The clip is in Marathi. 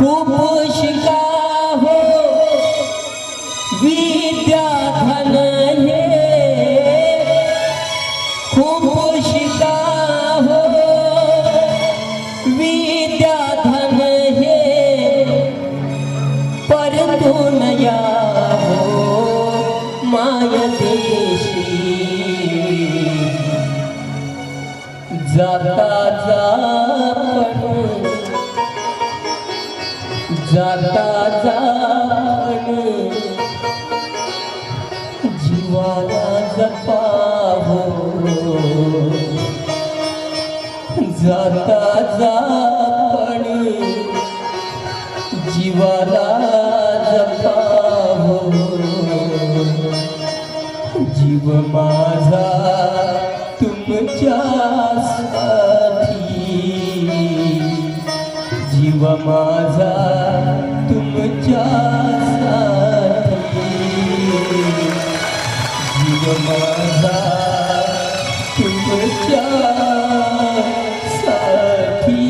खूप शिका हो विद्या धन हे खूप शिका हो विद्या धन हे परतून या हो माय देशी. जाता जापण जाता जापण जीवाला जपावो. जाता जापण जीवाला जपावो. जीव माझा तुमच्या जीव माझा तुमच्या जीव माझा तुमच्या साठी